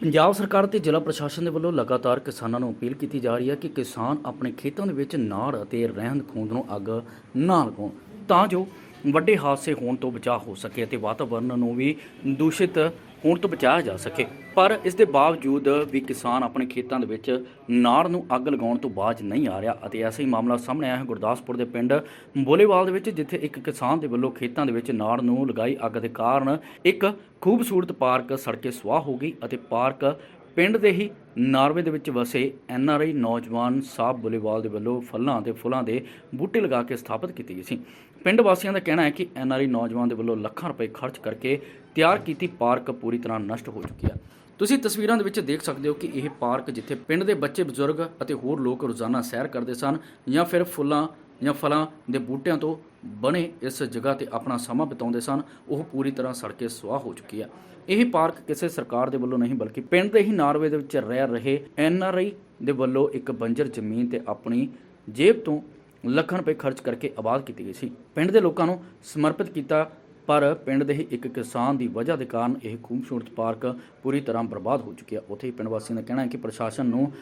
ਪੰਜਾਬ ਸਰਕਾਰ ਤੇ ਜ਼ਿਲ੍ਹਾ ਪ੍ਰਸ਼ਾਸਨ ਦੇ ਵੱਲੋਂ ਲਗਾਤਾਰ ਕਿਸਾਨਾਂ ਨੂੰ ਅਪੀਲ ਕੀਤੀ ਜਾ ਰਹੀ ਹੈ ਕਿ ਕਿਸਾਨ ਆਪਣੇ ਖੇਤਾਂ ਦੇ ਵਿੱਚ ਨਾੜ ਅਤੇ ਰਹਿੰਦ ਖੂੰਹਦ ਨੂੰ ਅੱਗ ਨਾ ਲਗਾਉਣ ਤਾਂ ਜੋ ਵੱਡੇ ਹਾਦਸੇ ਹੋਣ ਤੋਂ ਬਚਾਅ ਹੋ ਸਕੇ ਅਤੇ ਵਾਤਾਵਰਨ ਨੂੰ ਵੀ ਦੂਸ਼ਿਤ ਹੋਣ ਤੋਂ ਬਚਾਇਆ ਜਾ ਸਕੇ। ਪਰ ਇਸ ਦੇ ਬਾਵਜੂਦ ਵੀ ਕਿਸਾਨ ਆਪਣੇ ਖੇਤਾਂ ਦੇ ਵਿੱਚ ਨਾੜ ਨੂੰ ਅੱਗ ਲਗਾਉਣ ਤੋਂ ਬਾਅਦ ਨਹੀਂ ਆ ਰਿਹਾ ਅਤੇ ਐਸਾ ਹੀ ਮਾਮਲਾ ਸਾਹਮਣੇ ਆਇਆ ਹੈ ਗੁਰਦਾਸਪੁਰ ਦੇ ਪਿੰਡ ਬੋਲੇਵਾਲ ਦੇ ਵਿੱਚ, ਜਿੱਥੇ ਇੱਕ ਕਿਸਾਨ ਦੇ ਵੱਲੋਂ ਖੇਤਾਂ ਦੇ ਵਿੱਚ ਨਾੜ ਨੂੰ ਲਗਾਈ ਅੱਗ ਦੇ ਕਾਰਨ ਇੱਕ ਖੂਬਸੂਰਤ ਪਾਰਕ ਸੜ ਕੇ ਸੁਆਹ ਹੋ ਗਈ ਅਤੇ ਪਾਰਕ ਪਿੰਡ ਦੇ ਹੀ ਨਾਰਵੇ ਦੇ ਵਿੱਚ ਵਸੇ ਐਨ ਆਰ ਆਈ ਨੌਜਵਾਨ ਸਾਹਿਬ ਬੁਲੇਵਾਲ ਦੇ ਵੱਲੋਂ ਫਲਾਂ ਤੇ ਫੁੱਲਾਂ ਦੇ ਬੂਟੇ ਲਗਾ ਕੇ ਸਥਾਪਿਤ ਕੀਤੀ ਗਈ ਸੀ। ਪਿੰਡ ਵਾਸੀਆਂ ਦਾ ਕਹਿਣਾ ਹੈ ਕਿ ਐਨ ਆਰ ਆਈ ਨੌਜਵਾਨ ਦੇ ਵੱਲੋਂ ਲੱਖਾਂ ਰੁਪਏ ਖਰਚ ਕਰਕੇ ਤਿਆਰ ਕੀਤੀ ਪਾਰਕ ਪੂਰੀ ਤਰ੍ਹਾਂ ਨਸ਼ਟ ਹੋ ਚੁੱਕੀ ਹੈ ਤੁਸੀਂ ਤਸਵੀਰਾਂ ਦੇ ਵਿੱਚ ਦੇਖ ਸਕਦੇ ਹੋ ਕਿ ਇਹ ਪਾਰਕ ਜਿੱਥੇ ਪਿੰਡ ਦੇ ਬੱਚੇ ਬਜ਼ੁਰਗ ਅਤੇ ਹੋਰ ਲੋਕ ਰੋਜ਼ਾਨਾ ਸੈਰ ਕਰਦੇ ਸਨ ਜਾਂ ਫਿਰ ਫੁੱਲਾਂ ਜਾਂ ਫਲਾਂ ਦੇ ਬੂਟਿਆਂ ਤੋਂ ਬਣੇ ਇਸ ਜਗ੍ਹਾ ਤੇ ਆਪਣਾ ਸਮਾਂ ਬਿਤਾਉਂਦੇ ਸਨ, ਉਹ ਪੂਰੀ ਤਰ੍ਹਾਂ ਸੜ ਕੇ ਸੁਆਹ ਹੋ ਚੁੱਕੀ ਹੈ ਇਹ ਪਾਰਕ ਕਿਸੇ ਸਰਕਾਰ ਦੇ ਵੱਲੋਂ ਨਹੀਂ, ਬਲਕਿ ਪਿੰਡ ਦੇ ਹੀ ਨਾਰਵੇ ਦੇ ਵਿੱਚ ਰਹਿ ਰਹੇ ਐਨ ਆਰ ਆਈ ਦੇ ਵੱਲੋਂ ਇੱਕ ਬੰਜਰ ਜ਼ਮੀਨ ਤੇ ਆਪਣੀ ਜੇਬ ਤੋਂ ਲੱਖਾਂ ਰੁਪਏ ਖਰਚ ਕਰਕੇ ਆਬਾਦ ਕੀਤੀ ਗਈ ਸੀ। ਪਿੰਡ ਦੇ ਲੋਕਾਂ ਨੂੰ ਸਮਰਪਿਤ ਕੀਤਾ ਪਰ ਪਿੰਡ ਦੇ ਹੀ ਇੱਕ ਕਿਸਾਨ ਦੀ ਵਜ੍ਹਾ ਦੇ ਕਾਰਨ ਇਹ ਖੂਬਸੂਰਤ ਪਾਰਕ ਪੂਰੀ ਤਰ੍ਹਾਂ ਬਰਬਾਦ ਹੋ ਚੁੱਕੀ ਹੈ ਉੱਥੇ ਹੀ ਪਿੰਡ ਵਾਸੀਆਂ ਦਾ ਕਹਿਣਾ ਹੈ ਕਿ ਪ੍ਰਸ਼ਾਸਨ ਨੂੰ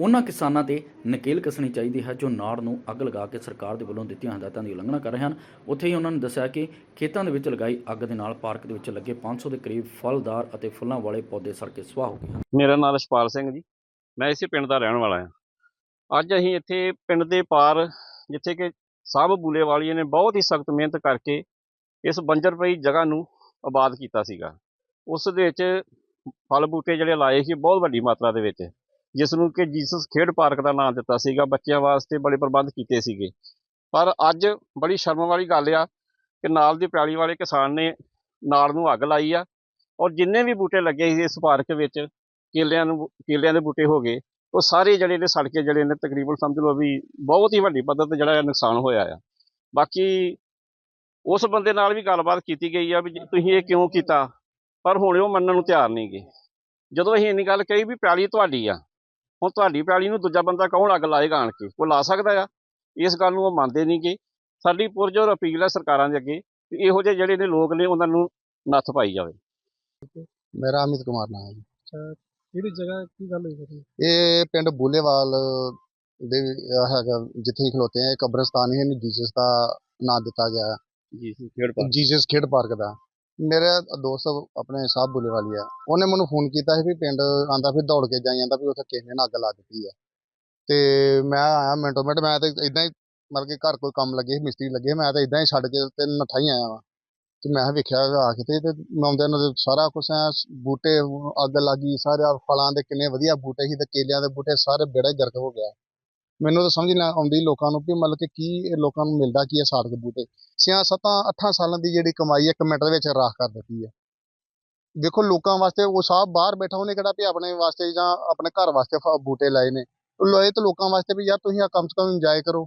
ਉਹਨਾਂ ਕਿਸਾਨਾਂ ਤੇ ਨਕੇਲ ਕੱਸਣੀ ਚਾਹੀਦੀ ਹੈ ਜੋ ਨਾੜ ਨੂੰ ਅੱਗ ਲਗਾ ਕੇ ਸਰਕਾਰ ਦੇ ਵੱਲੋਂ ਦਿੱਤੀਆਂ ਹਦਾਇਤਾਂ ਦੀ ਉਲੰਘਣਾ ਕਰ ਰਹੇ ਹਨ। ਉੱਥੇ ਹੀ ਉਹਨਾਂ ਨੇ ਦੱਸਿਆ ਕਿ ਖੇਤਾਂ ਦੇ ਵਿੱਚ ਲਗਾਈ ਅੱਗ ਦੇ ਨਾਲ ਪਾਰਕ ਦੇ ਵਿੱਚ ਲੱਗੇ 500 ਦੇ ਕਰੀਬ ਫਲਦਾਰ ਅਤੇ ਫੁੱਲਾਂ ਵਾਲੇ ਪੌਦੇ ਸੜ ਕੇ ਸਵਾਹ ਹੋ ਗਏ ਹਨ। ਮੇਰਾ ਨਾਮ ਰਸ਼ਪਾਲ ਸਿੰਘ ਜੀ। ਮੈਂ ਇਸੇ ਪਿੰਡ ਦਾ ਰਹਿਣ ਵਾਲਾ ਹਾਂ। ਅੱਜ ਅਸੀਂ ਇੱਥੇ ਪਿੰਡ ਦੇ ਪਾਰ ਜਿੱਥੇ ਕਿ ਸਭ ਬੂਲੇ ਵਾਲੀਆਂ ਨੇ ਬਹੁਤ ਹੀ ਸਖਤ ਮਿਹਨਤ ਕਰਕੇ ਇਸ ਬੰਜਰ ਪਈ ਜਗ੍ਹਾ ਨੂੰ ਆਬਾਦ ਕੀਤਾ ਸੀਗਾ। ਉਸ ਦੇ ਵਿੱਚ ਫਲ ਬੂਟੇ ਜਿਹੜੇ ਲਾਏ ਸੀ ਬਹੁਤ ਵੱਡੀ ਮਾਤਰਾ ਦੇ ਵਿੱਚ, ਜਿਸ ਨੂੰ ਕਿ ਜੀਸਸ ਖੇਡ ਪਾਰਕ ਦਾ ਨਾਮ ਦਿੱਤਾ ਸੀਗਾ, ਬੱਚਿਆਂ ਵਾਸਤੇ ਬੜੇ ਪ੍ਰਬੰਧ ਕੀਤੇ ਸੀਗੇ। ਪਰ ਅੱਜ ਬੜੀ ਸ਼ਰਮ ਵਾਲੀ ਗੱਲ ਆ ਕਿ ਨਾਲ ਦੀ ਪਿਆਲੀ ਵਾਲੇ ਕਿਸਾਨ ਨੇ ਨਾਲ ਨੂੰ ਅੱਗ ਲਾਈ ਆ ਔਰ ਜਿੰਨੇ ਵੀ ਬੂਟੇ ਲੱਗੇ ਸੀ ਇਸ ਪਾਰਕ ਵਿੱਚ, ਕੇਲਿਆਂ ਨੂੰ, ਕੇਲਿਆਂ ਦੇ ਬੂਟੇ ਹੋ ਗਏ, ਉਹ ਸਾਰੇ ਜਿਹੜੇ ਨੇ ਸੜ ਕੇ ਜਿਹੜੇ ਨੇ ਤਕਰੀਬਨ ਸਮਝ ਲਓ ਵੀ ਬਹੁਤ ਹੀ ਵੱਡੀ ਪੱਧਰ ਤੇ ਜਿਹੜਾ ਇਹ ਨੁਕਸਾਨ ਹੋਇਆ ਆ। ਬਾਕੀ ਉਸ ਬੰਦੇ ਨਾਲ ਵੀ ਗੱਲਬਾਤ ਕੀਤੀ ਗਈ ਆ ਵੀ ਜੀ ਤੁਸੀਂ ਇਹ ਕਿਉਂ ਕੀਤਾ? ਪਰ ਹੁਣ ਉਹ ਮੰਨਣ ਨੂੰ ਤਿਆਰ ਨਹੀਂ ਗੇ। ਜਦੋਂ ਅਸੀਂ ਇੰਨੀ ਗੱਲ ਕਹੀ ਵੀ ਪੈਲੀ ਤੁਹਾਡੀ ਆ ਹੁਣ ਤੁਹਾਡੀ ਪੈਲੀ ਨੂੰ ਦੂਜਾ ਬੰਦਾ ਕੌਣ ਅੱਗ ਲਾਏਗਾ ਆਣ ਕੇ? ਉਹ ਲਾ ਸਕਦਾ ਆ। ਇਸ ਗੱਲ ਨੂੰ ਉਹ ਮੰਨਦੇ ਨਹੀਂ ਗੇ। ਸਾਡੀ ਪੁਰਜੋਰ ਅਪੀਲ ਹੈ ਸਰਕਾਰਾਂ ਦੇ ਅੱਗੇ ਵੀ ਇਹੋ ਜਿਹੇ ਜਿਹੜੇ ਨੇ ਲੋਕ ਨੇ ਉਹਨਾਂ ਨੂੰ ਨੱਥ ਪਾਈ ਜਾਵੇ। ਮੇਰਾ ਅਮਿਤ ਕੁਮਾਰ ਨਾਮ ਹੈ ਜੀ। ਕਿਹੜੀ ਜਗ੍ਹਾ ਕੀ ਗੱਲ ਹੋਈ ਸਰ ਇਹ ਪਿੰਡ ਬੂਲੇਵਾਲ ਦੇ ਹੈਗਾ ਜਿੱਥੇ ਹੀ ਖਲੋਤੇ ਆ ਇਹ ਕਬਰਸਤਾਨ ਹੀ ਇਹਨੂੰ ਜੀਸਸ ਦਾ ਨਾਮ ਦਿੱਤਾ ਗਿਆ। ਹੈ ਜੀ, ਖੇਡ ਜੀਸਸ ਖੇਡ ਪਾਰਕ ਦਾ। ਮੇਰੇ ਦੋਸਤ ਆਪਣੇ ਸਾਹਿਬ ਬੂਲੇਵਾਲੀ ਆ। ਉਹਨੇ ਮੈਨੂੰ ਫੋਨ ਕੀਤਾ ਸੀ ਵੀ ਪਿੰਡ ਆਂਦਾ ਫਿਰ ਦੌੜ ਕੇ ਜਾਈ ਜਾਂਦਾ ਵੀ ਉੱਥੇ ਕਿਸੇ ਨੇ ਅੱਗ ਲਾ ਦਿੱਤੀ ਆ। ਤੇ ਮੈਂ ਆਇਆ ਮਿੰਟੋ ਮਿੰਟ, ਮੈਂ ਤੇ ਇਦਾਂ ਹੀ ਮਤਲਬ ਕਿ ਘਰ ਕੋਈ ਕੰਮ ਲੱਗੇ ਸੀ ਮਿਸਤਰੀ ਲੱਗੇ, ਮੈਂ ਤਾਂ ਇਦਾਂ ਹੀ ਛੱਡ ਕੇ ਤੇ ਨੱਠਾ ਹੀ ਆਇਆ ਵਾਂ। ਤੇ ਮੈਂ ਵੇਖਿਆ ਆ ਕੇ ਤੇ ਮੈਂ ਆਉਂਦਿਆਂ ਨੂੰ ਸਾਰਾ ਕੁਛ ਐ, ਬੂਟੇ, ਅੱਗ ਲੱਗੀ ਸਾਰੇ ਆਹ ਫਲਾਂ ਦੇ ਕਿੰਨੇ ਵਧੀਆ ਬੂਟੇ ਸੀ ਤੇ ਕੇਲਿਆਂ ਦੇ ਬੂਟੇ ਸਾਰੇ ਬੇੜਾ ਹੀ ਗਰਕ ਹੋ ਗਿਆ। ਮੈਨੂੰ ਤਾਂ ਸਮਝ ਨਾ ਆਉਂਦੀ ਲੋਕਾਂ ਨੂੰ ਵੀ ਮਤਲਬ ਕਿ ਕੀ ਇਹ ਲੋਕਾਂ ਨੂੰ ਮਿਲਦਾ, ਕੀ ਹੈ ਸਾੜ ਬੂਟੇ। ਛਿਆਂ ਸੱਤਾਂ, ਅੱਠਾਂ ਸਾਲਾਂ ਦੀ ਜਿਹੜੀ ਕਮਾਈ ਹੈ, ਇੱਕ ਮਿੰਟ ਦੇ ਵਿੱਚ ਰਾਖ ਕਰ ਦਿੱਤੀ ਹੈ। ਦੇਖੋ ਲੋਕਾਂ ਵਾਸਤੇ ਉਹ ਸਾਹਿਬ ਬਾਹਰ ਬੈਠਾ, ਉਹਨੇ ਕਿਹੜਾ ਵੀ ਆਪਣੇ ਵਾਸਤੇ ਜਾਂ ਆਪਣੇ ਘਰ ਵਾਸਤੇ ਬੂਟੇ ਲਾਏ ਨੇ। ਉਹ ਤਾਂ ਲੋਕਾਂ ਵਾਸਤੇ ਵੀ ਯਾਰ ਤੁਸੀਂ ਆ ਕਮ ਸੇ ਕਮ ਇੰਜੋਏ ਕਰੋ।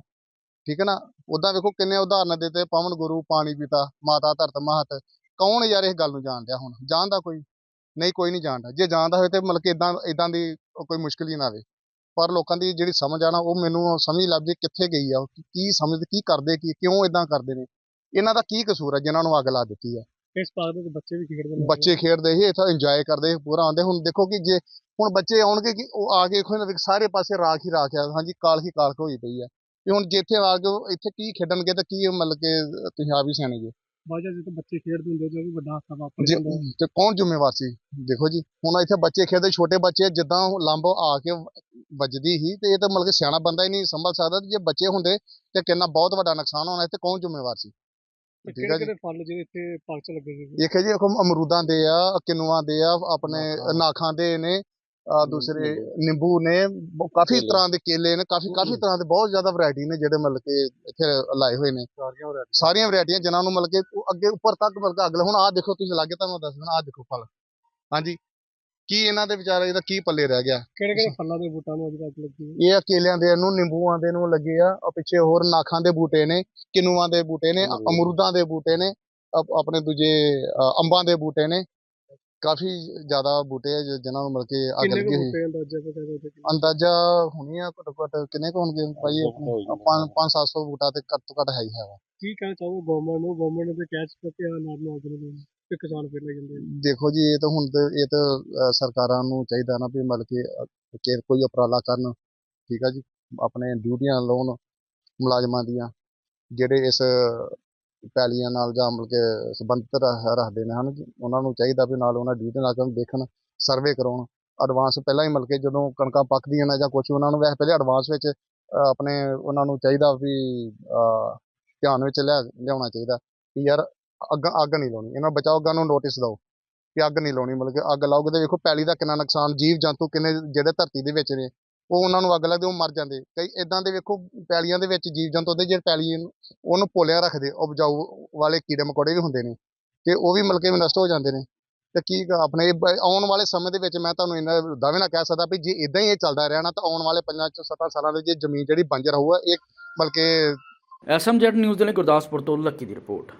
ਠੀਕ ਹੈ ਨਾ? ਉਦਾਂ ਵੇਖੋ ਕਿੰਨੇ ਉਦਾਹਰਨ ਦਿੱਤੇ ਪਵਨ ਗੁਰੂ, ਪਾਣੀ ਪਿਤਾ, ਮਾਤਾ ਧਰਤ ਮਹਤ। ਕੌਣ ਯਾਰ ਇਸ ਗੱਲ ਨੂੰ ਜਾਣਦਾ ਹੁਣ? ਜਾਣਦਾ ਕੋਈ? ਨਹੀਂ ਕੋਈ ਨਹੀਂ ਜਾਣਦਾ। ਜੇ ਜਾਣਦਾ ਹੋਵੇ ਤੇ ਮਤਲਬ ਕਿ ਇਦਾਂ ਇਦਾਂ ਦੀ ਕੋਈ ਮੁਸ਼ਕਲ ਹੀ ਨਾ ਆਵੇ। ਪਰ ਲੋਕਾਂ ਦੀ ਜਿਹੜੀ ਸਮਝ ਆ ਨਾ ਉਹ ਮੈਨੂੰ ਸਮਝ ਲੱਭਦੀ ਕਿੱਥੇ ਗਈ ਆ ਉਹ ਕੀ- ਸਮਝਦੇ ਕੀ ਕਰਦੇ ਕੀ ਕਿਉਂ ਇਦਾਂ ਕਰਦੇ ਨੇ। ਇਹਨਾਂ ਦਾ ਕੀ ਕਸੂਰ ਹੈ ਜਿਨ੍ਹਾਂ ਨੂੰ ਅੱਗ ਲਾ ਦਿੱਤੀ ਆ। ਇਸ ਪਾਰਕ ਵਿੱਚ ਬੱਚੇ ਵੀ ਖੇਡਦੇ ਨੇ। ਬੱਚੇ ਖੇਡਦੇ ਸੀ ਇੱਥੇ ਇੰਜੋਏ ਕਰਦੇ ਸੀ ਪੂਰਾ ਆਉਂਦੇ। ਹੁਣ ਦੇਖੋ ਕਿ ਜੇ ਹੁਣ ਬੱਚੇ ਆਉਣਗੇ ਕਿ ਉਹ ਆ ਕੇ ਦੇਖੋ ਇਹਨਾਂ ਦੇ ਸਾਰੇ ਪਾਸੇ ਰਾਖ ਹੀ ਰਾਖ ਆ ਹਾਂਜੀ ਕਾਲ ਹੀ ਕਾਲਖ ਹੋਈ ਪਈ ਆ। ਵੀ ਹੁਣ ਜਿੱਥੇ ਆ ਕੇ ਉਹ ਇੱਥੇ ਕੀ ਖੇਡਣਗੇ ਤੇ ਕੀ ਮਤਲਬ ਕਿ ਤੁਸੀਂ ਆਪ ਹੀ ਸਿਆਣੇ ਜੀ ਬਾਜਾ ਜਿੱਥੇ ਬੱਚੇ ਖੇਡਦੇ ਹੁੰਦੇ ਜੋ ਵੀ ਵੱਡਾ ਹਾਦਸਾ ਵਾਪਰ ਜੇ- ਜਾਂਦਾ ਤੇ ਕੌਣ ਜ਼ਿੰਮੇਵਾਰ ਸੀ? ਦੇਖੋ ਜੀ ਹੁਣ ਇੱਥੇ ਬੱਚੇ ਖੇਡਦੇ ਛੋਟੇ ਬੱਚੇ ਜਿੱਦਾਂ ਉਹ ਲੰਬ ਆ ਕੇ ਵੱਜਦੀ ਸੀ ਤੇ ਇਹ ਤਾਂ ਮਤਲਬ ਕਿ ਸਿਆਣਾ ਬੰਦਾ ਹੀ ਨਹੀਂ ਸੰਭਲ ਸਕਦਾ ਤੇ ਜੇ ਬੱਚੇ ਹੁੰਦੇ ਤੇ ਕਿੰਨਾ ਬਹੁਤ ਵੱਡਾ ਨੁਕਸਾਨ ਹੋਣਾ ਸੀ ਤੇ ਕੌਣ ਜ਼ਿੰਮੇਵਾਰ ਸੀ? ਠੀਕ ਕਿਹੜੇ ਆ ਜੀ। ਕਿਹੜੇ ਫਲ ਜਿਹੜੇ ਇੱਥੇ ਪਾਰਕ 'ਚ ਲੱਗੇ ਸੀ? ਹੈ ਜੀ ਦੇਖੋ ਅਮਰੂਦਾਂ ਦੇ ਆ ਕਿਨੂਆਂ ਦੇ ਆ ਆਪਣੇ ਨਾਖਾਂ ਦੇ ਨੇ ਆਹ ਦੂਸਰੇ ਨਿੰਬੂ ਨੇ ਕਾਫੀ ਕੇਲੇ। ਤਰ੍ਹਾਂ ਦੇ ਕੇਲੇ ਨੇ ਕਾਫੀ ਕਾਫੀ ਤਰ੍ਹਾਂ ਦੇ ਬਹੁਤ ਜ਼ਿਆਦਾ ਵੈਰਾਈਟੀ ਨੇ ਜਿਹੜੇ ਮਤਲਬ ਕਿ ਇੱਥੇ ਲਾਏ ਹੋਏ ਨੇ। ਸਾਰੀਆਂ ਵੈਰਾਈਟੀਆਂ ਜਿਨ੍ਹਾਂ ਨੂੰ ਮਤਲਬ ਕਿ ਅੱਗੇ ਉੱਪਰ ਤੱਕ ਮਤਲਬ ਕਿ ਅਗਲੇ ਹੁਣ ਆਹ ਦੇਖੋ ਤੁਸੀਂ ਲਾਗੇ ਤੁਹਾਨੂੰ ਦੱਸ ਦੇਣਾ ਆਹ ਦੇਖੋ ਫਲ। ਹਾਂਜੀ। ਕੀ ਇਹਨਾਂ ਦੇ ਵਿਚਾਰੇ ਇਹਦਾ ਕੀ ਪੱਲੇ ਰਹਿ ਗਿਆ? ਕਿਹੜੇ ਕਿਹੜੇ ਫਲਾਂ ਦੇ ਬੂਟਾਂ ਨੂੰ ਅੱਜ ਤੱਕ ਲੱਗੀ? ਇਹ ਆ ਕੇਲਿਆਂ ਦੇ ਨੂੰ ਨਿੰਬੂਆਂ ਦੇ ਨੂੰ ਲੱਗੇ ਆ ਉਹ ਪਿੱਛੇ ਹੋਰ ਨਾਖਾਂ ਦੇ ਬੂਟੇ ਨੇ ਕਿਨੂਆਂ ਦੇ ਬੂਟੇ ਨੇ ਅਮਰੂਦ। ਦੇ ਬੂਟੇ ਨੇ ਆਪਣੇ ਦੂਜੇ ਅੰਬਾਂ ਦੇ ਬੂਟੇ ਨੇ ਕਾਫੀ ਜ਼ਿਆਦਾ ਬੂਟੇ ਆ ਜਿ- ਜਿਨ੍ਹਾਂ ਨੂੰ ਮਤਲਬ ਕਿ ਅੱਗ ਕਿੰਨੇ ਲੱਗੀ ਹੋਈ। ਬੂਟੇ ਅੰਦਾਜ਼ਾ ਪਤਾ ਅੰਦਾਜ਼ਾ ਹੋਣੀ ਆ ਘੱਟੋ ਘੱਟ ਕਿੰਨੇ ਕੁ ਹੋਣਗੇ ਭਾਈ? ਪੰਜ 5-700 ਬੂਟਾ ਤੇ ਘੱਟ ਤੋਂ ਘੱਟ ਹੈ ਹੀ ਹੈ ਵਾ। ਕੀ ਕਹਿਣਾ ਚਾਹੋਗੇ ਗਵਰਨਮੈਂਟ ਨੂੰ? ਗਵਰਨਮੈਂਟ ਨੇ ਤਾਂ ਕਹਿ ਚੁੱਕਾ ਕਿ ਆ ਨਾਮ ਨੂੰ ਅੱਗ ਨਹੀਂ ਤੇ ਕਿਸਾਨ ਫਿਰ ਲੈ ਜਾਂਦੇ ਆ। ਦੇਖੋ ਜੀ ਇਹ ਤਾਂ ਹੁਣ ਤੇ ਇਹ ਤਾਂ ਅਹ, ਸਰਕਾਰਾਂ ਨੂੰ ਚਾਹੀਦਾ ਨਾ ਵੀ ਮਤਲਬ ਕਿ ਅਹ, ਕਿ ਕੋਈ ਉਪਰਾਲਾ ਕਰਨ। ਠੀਕ ਆ ਜੀ? ਆਪਣੇ ਡਿਊਟੀਆਂ ਲਾਉਣ ਮੁਲਾਜ਼ਮਾਂ ਦੀਆਂ ਜਿਹੜੇ ਇਸ ਪੈਲੀਆਂ ਨਾਲ ਜਾਂ ਮਤਲਬ ਕਿ ਸੰਬੰਧਿਤ ਰੱਖਦੇ ਨੇ ਹਨ ਉਹਨਾਂ ਨੂੰ ਚਾਹੀਦਾ ਵੀ ਨਾਲ ਉਹਨਾਂ ਡਿਊਟੀ ਲਾ ਕੇ ਦੇਖਣ ਸਰਵੇ ਕਰਾਉਣ। ਐਡਵਾਂਸ ਪਹਿਲਾਂ ਹੀ ਮਤਲਬ ਕਿ ਜਦੋਂ ਕਣਕਾਂ ਪੱਕਦੀਆਂ ਨੇ ਜਾਂ ਕੁਝ ਉਹਨਾਂ ਨੂੰ ਵੈਸੇ ਪਹਿਲੇ ਐਡਵਾਂਸ ਵਿੱਚ ਆਪਣੇ ਉਹਨਾਂ ਨੂੰ ਚਾਹੀਦਾ ਵੀ ਅਹ, ਧਿਆਨ ਵਿੱਚ ਲਿਆ ਲਿਆਉਣਾ ਚਾਹੀਦਾ ਕਿ ਯਾਰ ਅੱਗ ਅੱਗ ਨਹੀਂ ਲਾਉਣੀ। ਇਹਨਾਂ ਬਚਾਓ ਅੱਗਾਂ ਨੂੰ ਨੋਟਿਸ ਦਿਓ ਕਿ ਅੱਗ ਨਹੀਂ ਲਾਉਣੀ। ਮਤਲਬ ਕਿ ਅੱਗ ਲਾਓਗੇ ਤੇ ਵੇਖੋ ਪੈਲੀ ਦਾ ਕਿੰਨਾ ਨੁਕਸਾਨ ਜੀਵ ਜੰਤੂ ਕਿੰਨੇ ਜਿਹੜੇ ਧਰਤੀ ਦੇ ਵਿੱਚ ਨੇ। ਉਹ ਉਹਨਾਂ ਨੂੰ ਅੱਗ ਲੱਗਦੀ, ਉਹ ਮਰ ਜਾਂਦੇ। ਕਈ ਇਦਾਂ ਦੇ ਵੇਖੋ, ਪੈਲੀਆਂ ਦੇ ਵਿੱਚ ਜੀਵ ਜੰਤੂ ਦੇ ਜਿਹੜੇ ਪੈਲੀ ਉਹਨੂੰ ਪੋਲਿਆ ਰੱਖਦੇ ਉਪਜਾਊ ਵਾਲੇ ਕੀੜੇ ਮਕੌੜੇ ਵੀ ਹੁੰਦੇ ਨੇ। ਤੇ ਉਹ ਵੀ ਮਤਲਬ ਕਿ ਨਸ਼ਟ ਹੋ ਜਾਂਦੇ ਨੇ। ਤੇ ਕੀ ਆਪਣੇ ਆਉਣ ਵਾਲੇ ਸਮੇਂ ਦੇ ਵਿੱਚ ਮੈਂ ਤੁਹਾਨੂੰ ਇਹਨਾਂ ਦਾਅਵੇ ਨਾਲ ਕਹਿ ਸਕਦਾ ਵੀ ਜੇ ਇਦਾਂ ਹੀ ਇਹ ਚੱਲਦਾ ਰਿਹਾ ਨਾ, ਤਾਂ ਆਉਣ ਵਾਲੇ 5 ਤੋਂ 7 ਸਾਲਾਂ ਦੇ ਜੇ ਜ਼ਮੀਨ ਜਿਹੜੀ ਬੰਜਰ ਹੋਊਗਾ ਇਹ ਬਲਕਿ ਐਸਐਮਜੈਡ ਨਿਊਜ਼ ਦੇ ਲਈ ਗੁਰਦਾਸਪੁਰ ਤੋਂ ਲੱਕੀ ਦੀ ਰਿਪੋਰਟ।